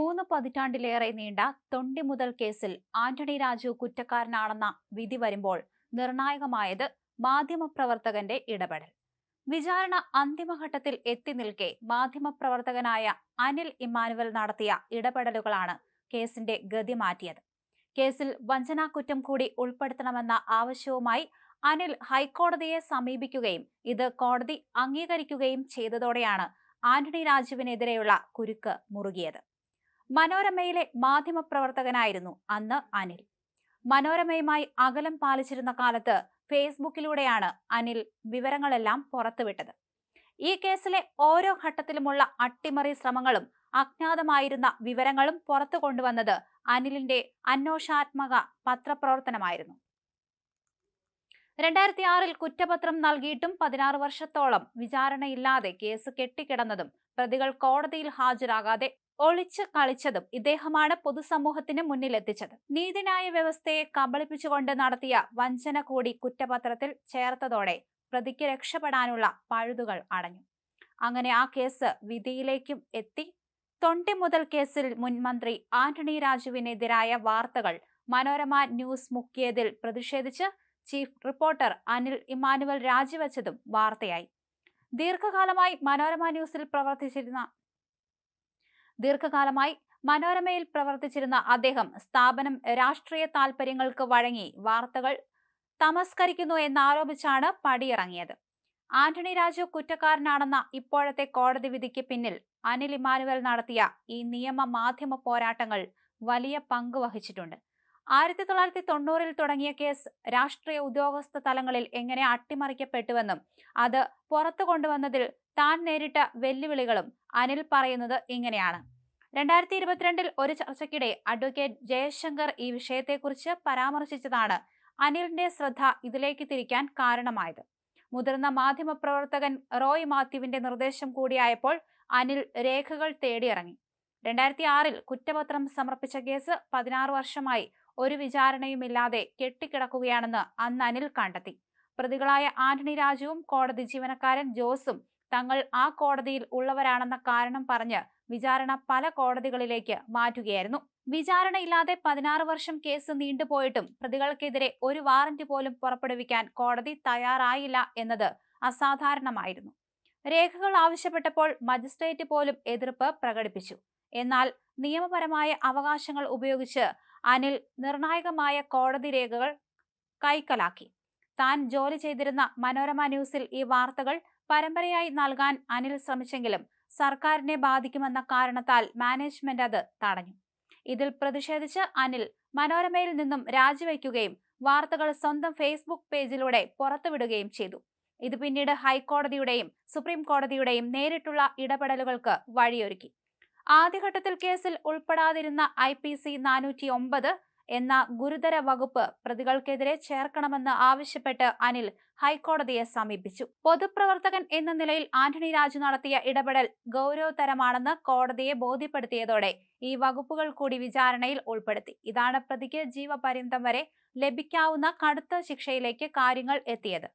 മൂന്ന് പതിറ്റാണ്ടിലേറെ നീണ്ട തൊണ്ടി മുതൽ കേസിൽ ആന്റണി രാജു കുറ്റക്കാരനാണെന്ന വിധി വരുമ്പോൾ നിർണായകമായത് മാധ്യമപ്രവർത്തകന്റെ ഇടപെടൽ. വിചാരണ അന്തിമഘട്ടത്തിൽ എത്തി നിൽക്കെ മാധ്യമപ്രവർത്തകനായ അനിൽ ഇമ്മാനുവൽ നടത്തിയ ഇടപെടലുകളാണ് കേസിന്റെ ഗതി മാറ്റിയത്. കേസിൽ വഞ്ചനാ കുറ്റം കൂടി ഉൾപ്പെടുത്തണമെന്ന ആവശ്യവുമായി അനിൽ ഹൈക്കോടതിയെ സമീപിക്കുകയും ഇത് കോടതി അംഗീകരിക്കുകയും ചെയ്തതോടെയാണ് ആന്റണി രാജുവിനെതിരെയുള്ള കുരുക്ക് മുറുകിയത്. മനോരമയിലെ മാധ്യമപ്രവർത്തകനായിരുന്നു അന്ന് അനിൽ. മനോരമയുമായി അകലം പാലിച്ചിരുന്ന കാലത്ത് ഫേസ്ബുക്കിലൂടെയാണ് അനിൽ വിവരങ്ങളെല്ലാം പുറത്തുവിട്ടത്. ഈ കേസിലെ ഓരോ ഘട്ടത്തിലുമുള്ള അട്ടിമറി ശ്രമങ്ങളും അജ്ഞാതമായിരുന്ന വിവരങ്ങളും പുറത്തു കൊണ്ടുവന്നത് അനിലിന്റെ അന്വേഷാത്മക പത്രപ്രവർത്തനമായിരുന്നു. രണ്ടായിരത്തി ആറിൽ കുറ്റപത്രം നൽകിയിട്ടും പതിനാറ് വർഷത്തോളം വിചാരണയില്ലാതെ കേസ് കെട്ടിക്കിടന്നതും പ്രതികൾ കോടതിയിൽ ഹാജരാകാതെ ഒളിച്ച് കളിച്ചതും ഇദ്ദേഹമാണ് പൊതുസമൂഹത്തിന് മുന്നിലെത്തിച്ചത്. നീതിന്യായ വ്യവസ്ഥയെ കബളിപ്പിച്ചുകൊണ്ട് നടത്തിയ വഞ്ചന കൂടി കുറ്റപത്രത്തിൽ ചേർത്തതോടെ പ്രതിക്ക് രക്ഷപ്പെടാനുള്ള പഴുതുകൾ അടഞ്ഞു. അങ്ങനെ ആ കേസ് വിധിയിലേക്കും എത്തി. തൊണ്ടി മുതൽ കേസിൽ മുൻമന്ത്രി ആന്റണി രാജുവിനെതിരായ വാർത്തകൾ മനോരമ ന്യൂസ് മുക്കിയതിൽ പ്രതിഷേധിച്ച് ചീഫ് റിപ്പോർട്ടർ അനിൽ ഇമ്മാനുവൽ രാജിവെച്ചതും വാർത്തയായി. ദീർഘകാലമായി മനോരമ ന്യൂസിൽ പ്രവർത്തിച്ചിരുന്ന ദീർഘകാലമായി മനോരമയിൽ പ്രവർത്തിച്ചിരുന്ന അദ്ദേഹം സ്ഥാപനം രാഷ്ട്രീയ താൽപര്യങ്ങൾക്ക് വഴങ്ങി വാർത്തകൾ തമസ്കരിക്കുന്നു എന്നാരോപിച്ചാണ് പടിയിറങ്ങിയത്. ആന്റണി രാജു കുറ്റക്കാരനാണെന്ന ഇപ്പോഴത്തെ കോടതി വിധിക്ക് പിന്നിൽ അനിൽ ഇമാനുവൽ നടത്തിയ ഈ നിയമ മാധ്യമ പോരാട്ടങ്ങൾ വലിയ പങ്ക് വഹിച്ചിട്ടുണ്ട്. ആയിരത്തി തൊള്ളായിരത്തി തൊണ്ണൂറിൽ തുടങ്ങിയ കേസ് രാഷ്ട്രീയ ഉദ്യോഗസ്ഥ തലങ്ങളിൽ എങ്ങനെ അട്ടിമറിക്കപ്പെട്ടുവെന്നും അത് പുറത്തു കൊണ്ടുവന്നതിൽ താൻ നേരിട്ട വെല്ലുവിളികളും അനിൽ പറയുന്നത് ഇങ്ങനെയാണ്. രണ്ടായിരത്തി ഇരുപത്തിരണ്ടിൽ ഒരു ചർച്ചയ്ക്കിടെ അഡ്വക്കേറ്റ് ജയശങ്കർ ഈ വിഷയത്തെക്കുറിച്ച് പരാമർശിച്ചതാണ് അനിലിന്റെ ശ്രദ്ധ ഇതിലേക്ക് തിരിക്കാൻ കാരണമായത്. മുതിർന്ന മാധ്യമപ്രവർത്തകൻ റോയ് മാത്യുവിന്റെ നിർദ്ദേശം കൂടിയായപ്പോൾ അനിൽ രേഖകൾ തേടിയിറങ്ങി. രണ്ടായിരത്തി ആറിൽ കുറ്റപത്രം സമർപ്പിച്ച കേസ് പതിനാറ് വർഷമായി ഒരു വിചാരണയുമില്ലാതെ കെട്ടിക്കിടക്കുകയാണെന്ന് അന്ന് അനിൽ കണ്ടെത്തി. പ്രതികളായ ആന്റണി രാജുവും കോടതി ജീവനക്കാരൻ ജോസും തങ്ങൾ ആ കോടതിയിൽ ഉള്ളവരാണെന്ന കാരണം പറഞ്ഞ് വിചാരണ പല കോടതികളിലേക്ക് മാറ്റുകയായിരുന്നു. വിചാരണയില്ലാതെ പതിനാറ് വർഷം കേസ് നീണ്ടുപോയിട്ടും പ്രതികൾക്കെതിരെ ഒരു വാറന്റ് പോലും പുറപ്പെടുവിക്കാൻ കോടതി തയ്യാറായില്ല എന്നത് അസാധാരണമായിരുന്നു. രേഖകൾ ആവശ്യപ്പെട്ടപ്പോൾ മജിസ്ട്രേറ്റ് പോലും എതിർപ്പ് പ്രകടിപ്പിച്ചു. എന്നാൽ നിയമപരമായ അവകാശങ്ങൾ ഉപയോഗിച്ച് അനിൽ നിർണായകമായ കോടതി രേഖകൾ കൈക്കലാക്കി. താൻ ജോലി ചെയ്തിരുന്ന മനോരമ ന്യൂസിൽ ഈ വാർത്തകൾ പരമ്പരയായി നൽകാൻ അനിൽ ശ്രമിച്ചെങ്കിലും സർക്കാരിനെ ബാധിക്കുമെന്ന കാരണത്താൽ മാനേജ്മെന്റ് അത് തടഞ്ഞു. ഇതിൽ പ്രതിഷേധിച്ച് അനിൽ മനോരമയിൽ നിന്നും രാജിവെക്കുകയും വാർത്തകൾ സ്വന്തം ഫേസ്ബുക്ക് പേജിലൂടെ പുറത്തുവിടുകയും ചെയ്തു. ഇത് പിന്നീട് ഹൈക്കോടതിയുടെയും സുപ്രീം കോടതിയുടെയും നേരിട്ടുള്ള ഇടപെടലുകൾക്ക് വഴിയൊരുക്കി. ആദ്യഘട്ടത്തിൽ കേസിൽ ഉൾപ്പെടാതിരുന്ന ഐ പി സി നാനൂറ്റി ഒമ്പത് എന്ന ഗുരുതര വകുപ്പ് പ്രതികൾക്കെതിരെ ചേർക്കണമെന്ന് ആവശ്യപ്പെട്ട് അനിൽ ഹൈക്കോടതിയെ സമീപിച്ചു. പൊതുപ്രവർത്തകൻ എന്ന നിലയിൽ ആന്റണി രാജു നടത്തിയ ഇടപെടൽ ഗൗരവതരമാണെന്ന് കോടതിയെ ബോധ്യപ്പെടുത്തിയതോടെ ഈ വകുപ്പുകൾ കൂടി വിചാരണയിൽ ഉൾപ്പെടുത്തി. ഇതാണ് പ്രതിക്ക് ജീവപര്യന്തം വരെ ലഭിക്കാവുന്ന കടുത്ത ശിക്ഷയിലേക്ക് കാര്യങ്ങൾ എത്തിയത്.